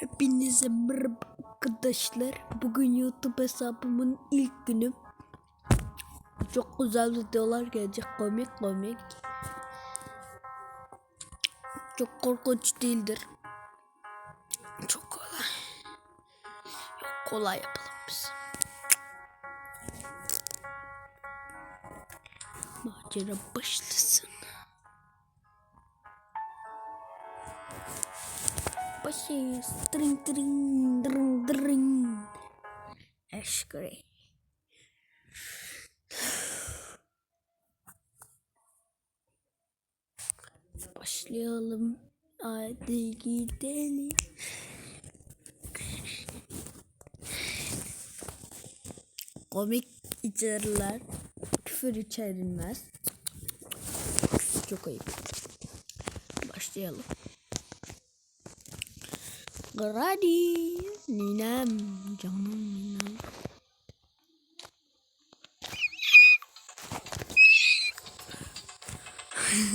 Hepinize merhaba arkadaşlar. Bugün YouTube hesabımın ilk günü. Çok güzel videolar gelecek. Komik komik. Çok korkunç değildir. Çok kolay. Yok, kolay yapalım biz. Macera başlasın. Başlayız. Dring dring dring dring. Eşkere. Başlayalım. Hadi gidelim. Komik içerler. Küfür içerilmez. Çok ayıp. Başlayalım. Grady Ninem Canım ninem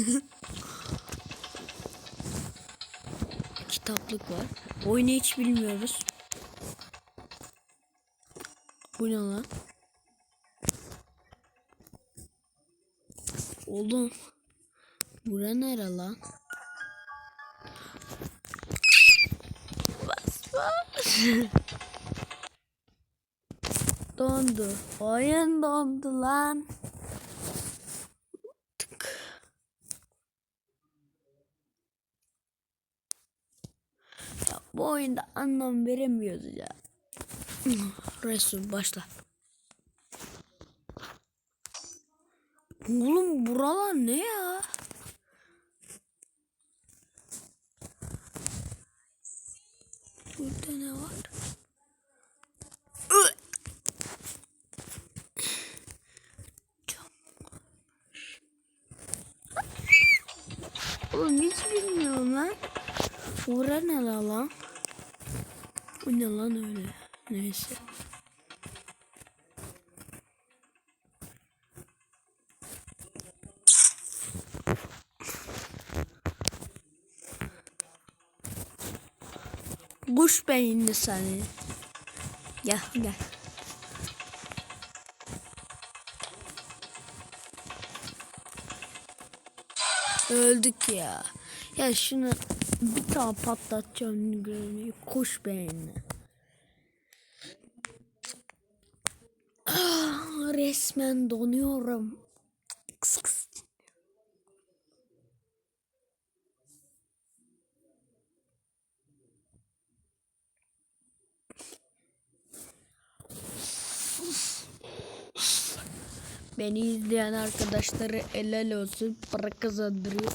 Kitaplık var. Oyunu hiç bilmiyoruz. Bu ne lan? Oğlum. Bura nere lan? dondu. Oyun dondu lan. Ya bu oyunda anlam veremiyoruz ya. Resul başla. Oğlum buralar ne ya? Burada ne var? Oğlum hiç bilmiyorum lan. Ura ne la lan? Bu ne lan öyle? Neyse. Kuş beyinli seni. Gel gel. Öldük ya. Ya şunu bir tane patlatacağım görünüyor. Kuş beyinli. Ah, resmen donuyorum. Beni izleyen arkadaşları helal olsun. Para kazandırıyor.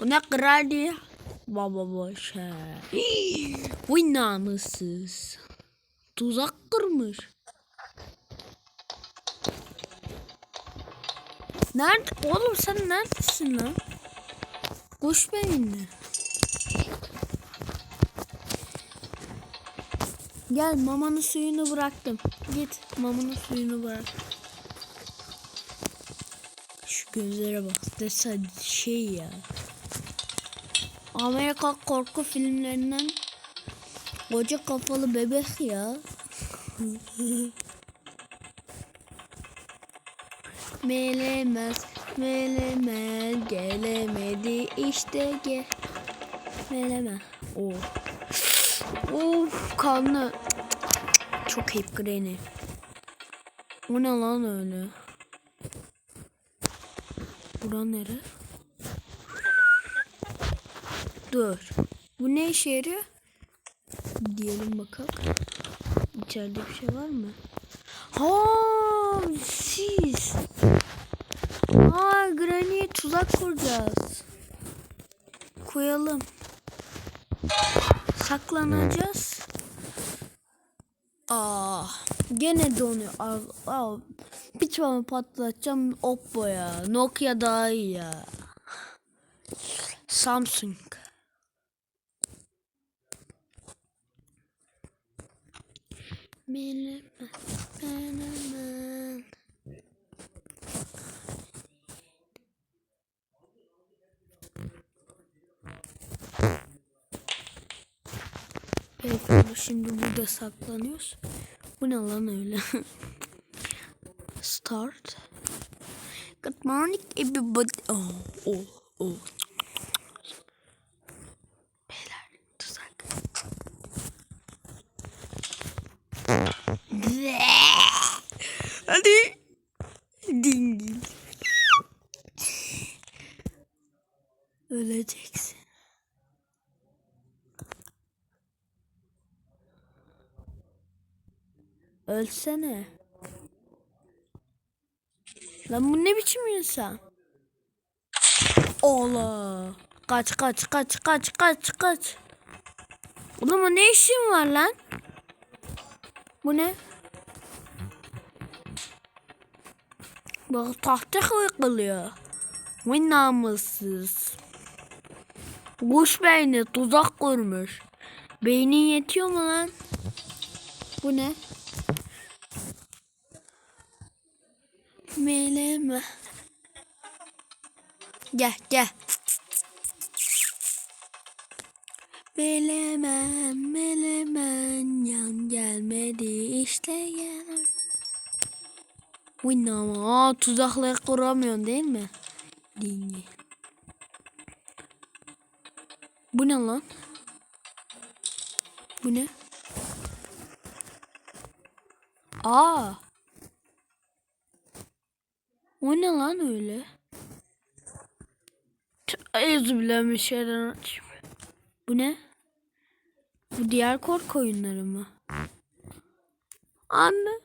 Bu ne kral ya? Baba boş he. Bu namussuz. Tuzak kurmuş. Nerede? Oğlum sen neredesin lan? Kuş beyinli. Gel mamanın suyunu bıraktım. Git mamanın suyunu bırak. Şu gözlere bak. Desen şey ya. Amerika korku filmlerinden koca kafalı bebek ya. Melemez, melemez, gelemedi işte gel. Meleme. Oh. Of kanlı. Çok ayıp Granny. O ne lan öyle? Bura nere? Dur. Bu ne işe yarıyor? Diyelim bakalım. İçeride bir şey var mı? Ha, siz. Aa, Granny'e tuzak kuracağız. Koyalım. Saklanacağız. Aa, gene donuyor. Aa, aa, tane patlatacağım Oppo ya. Nokia daha iyi ya. Samsung. Benim, benim. Beyefendi şimdi burada saklanıyoruz. Bu ne lan öyle? Start. Good morning everybody. Oh, oh, oh. Beyler tuzak. Hadi. Dingil. Öleceksin. Ölsene. Lan bu ne biçim insan? Ola. Kaç kaç kaç kaç kaç kaç. Oğlum o ne işin var lan? Bu ne? Bak tahta kılıyor. Vay namussuz. Kuş beyni tuzak kurmuş. Beynin yetiyor mu lan? Bu ne? Meleme. Gel gel. Melemen melemen yan gelmedi işte gel. Bu ne ama Aa, tuzakları kuramıyorsun değil mi? Dinle. Bu ne lan? Bu ne? Aa. O ne lan öyle? Açayım. Bu ne? Bu diğer korku oyunları mı? Anne.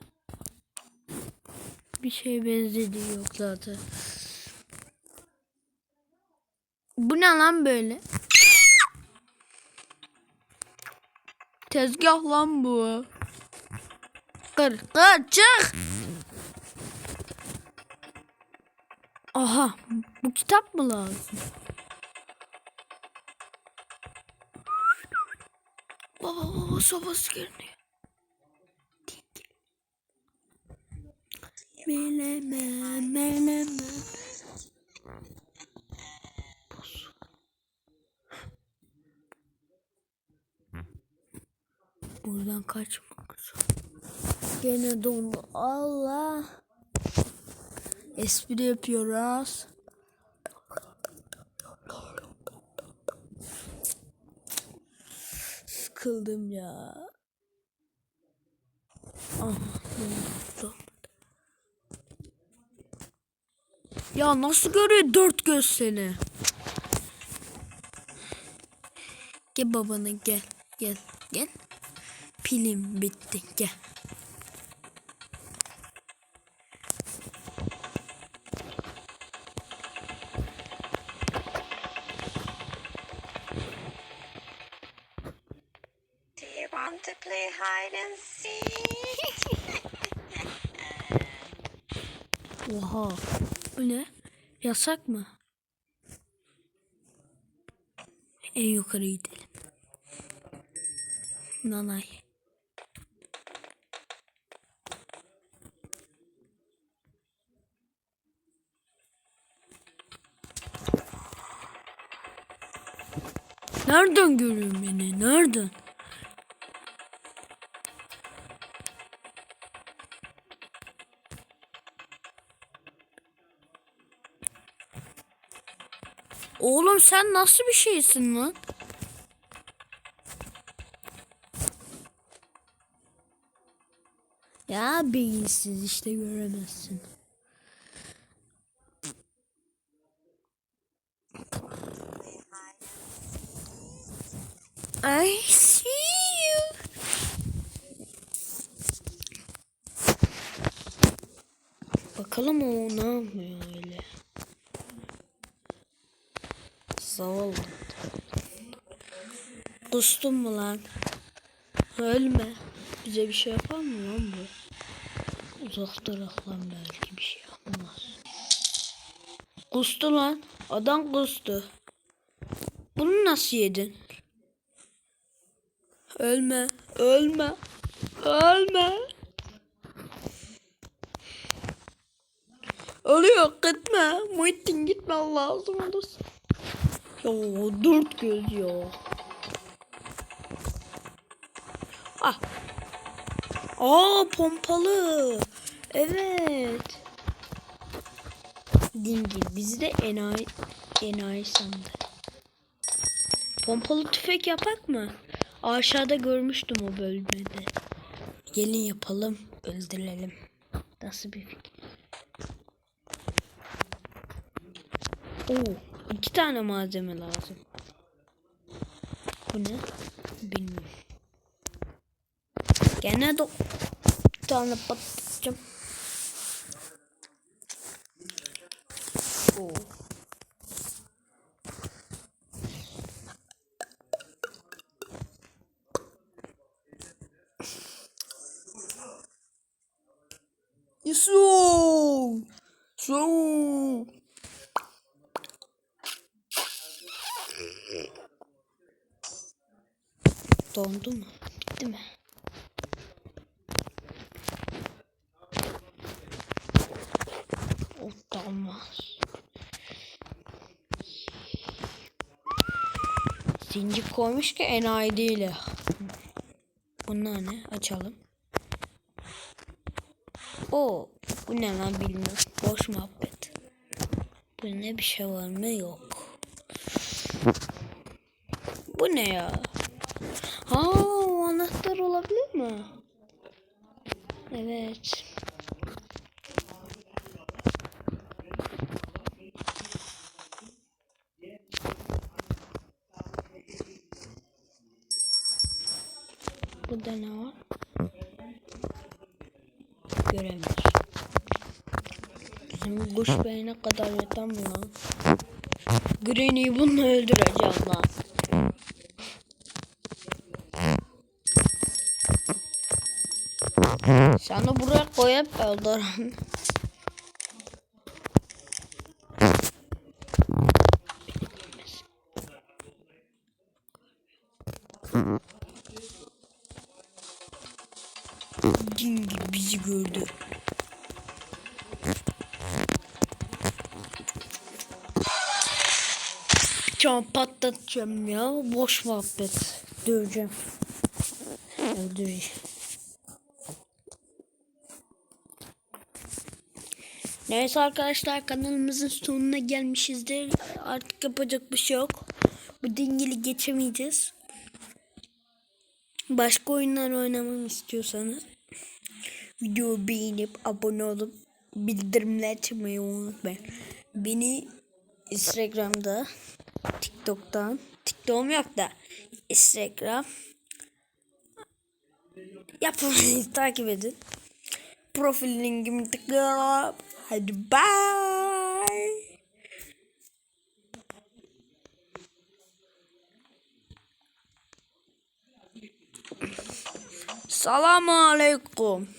Bir şeye benzediği yok zaten. Bu ne lan böyle? Tezgah lan bu. Kır, kır, çık. Aha, bu kitap mı lazım? Baba sobası görünüyor. Meleme, meleme. Buradan kaçmak. Gene dondu. Allah. Espri yapıyoruz. Sıkıldım ya. Ah? Ya nasıl görüyor dört göz seni? Gel babana gel. Gel. Gel. Pilim bitti. Gel. Oha. Ne? Yasak mı? En yukarı gidelim. Nanay. Nereden görüyorsun beni? Nereden? Oğlum sen nasıl bir şeysin lan? Ya beyinsiz işte göremezsin. I see you. Bakalım o ne yapıyor öyle. Zavallı. Kustum mu lan? Ölme. Bize bir şey yapar mı lan bu? Uzak durak lan belki bir şey yapmaz. Kustu lan. Adam kustu. Bunu nasıl yedin? Ölme. Ölme. Ölme. Ölüyor gitme. Muhittin gitme lazım olasın. Ya dört göz ya. Ah. Aa pompalı. Evet. Dingil bizi de enayi, enayi sandı. Pompalı tüfek yapak mı? Aşağıda görmüştüm o bölmede. Gelin yapalım, öldürelim. Nasıl bir fikir? Oo, iki tane malzeme lazım. Bu ne? Bilmiyorum. Gene de tane patlatacağım. Oo. Yusuf! Yusuf! Dondu mu? Bitti mi? O damaz. Zincir koymuş ki enayi değil. Bunlar ne? Açalım. O bu ne lan bilmiyorum. Boş muhabbet. Bu ne bir şey var mı? Yok. Bu ne ya? Ha o anahtar olabilir mi? Evet. Burada ne var? Göremiyoruz. Bizim kuş beyne kadar yeter mi lan? Granny'yi bununla öldüreceğim lan. Sen de buraya koyup öldürün. Gibi bizi gördü. Can patlatacağım ya. Boş muhabbet. Döveceğim. Öldüreceğim. Neyse arkadaşlar kanalımızın sonuna gelmişizdir. Artık yapacak bir şey yok. Bu dingili geçemeyeceğiz. Başka oyunlar oynamamı istiyorsanız videoyu beğenip abone olup bildirimler açmayı unutmayın. Beni Instagram'da, TikTok'tan, TikTok'um yok da Instagram yapın takip edin. Profil linkimi tıklayıp Hai, bye. Assalamualaikum.